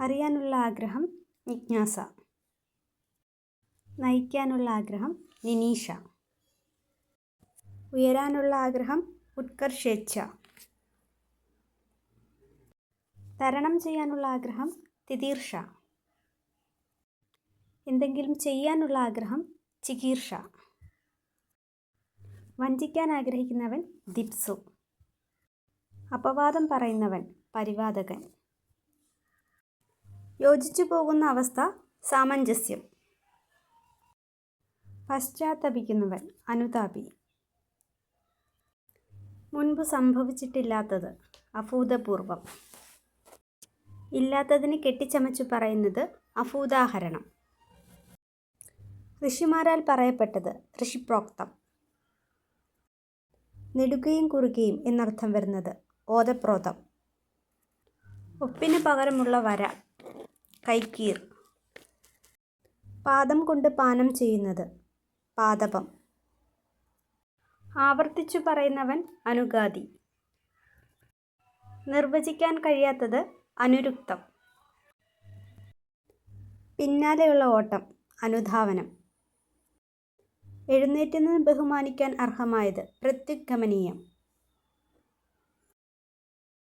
അറിയാനുള്ള ആഗ്രഹം ജിജ്ഞാസ നയിക്കാനുള്ള ആഗ്രഹം നിനീഷ. ഉയരാനുള്ള ആഗ്രഹം ഉത്കർഷേച്ഛ തരണം ചെയ്യാനുള്ള ആഗ്രഹം തിതീർഷ. എന്തെങ്കിലും ചെയ്യാനുള്ള ആഗ്രഹം ചികീർഷ. വഞ്ചിക്കാൻ ആഗ്രഹിക്കുന്നവൻ ദിപ്സു. അപവാദം പറയുന്നവൻ പരിവാദകൻ. യോജിച്ചു പോകുന്ന അവസ്ഥ സാമഞ്ജസ്യം. പശ്ചാത്തപിക്കുന്നവൻ അനുതാപി. മുൻപ് സംഭവിച്ചിട്ടില്ലാത്തത് അഭൂതപൂർവം. ഇല്ലാത്തതിന് കെട്ടിച്ചമച്ചു പറയുന്നത് അഭൂതാഹരണം. ഋഷിമാരാൽ പറയപ്പെട്ടത് ഋഷിപ്രോക്തം. നെടുകയും കുറുകയും എന്നർത്ഥം വരുന്നത് ഓതപ്രോതം. ഒപ്പിന് പകരമുള്ള വര കൈക്കീർ. പാദം കൊണ്ട് പാനം ചെയ്യുന്നത്. പാദപം. ആവർത്തിച്ചു പറയുന്നവൻ അനുഗാതി നിർവചിക്കാൻ കഴിയാത്തത് അനുരുക്തം. പിന്നാലെയുള്ള ഓട്ടം അനുധാവനം. എഴുന്നേറ്റ് നിന്ന് ബഹുമാനിക്കാൻ അർഹമായത് പ്രത്യുഗമനീയം.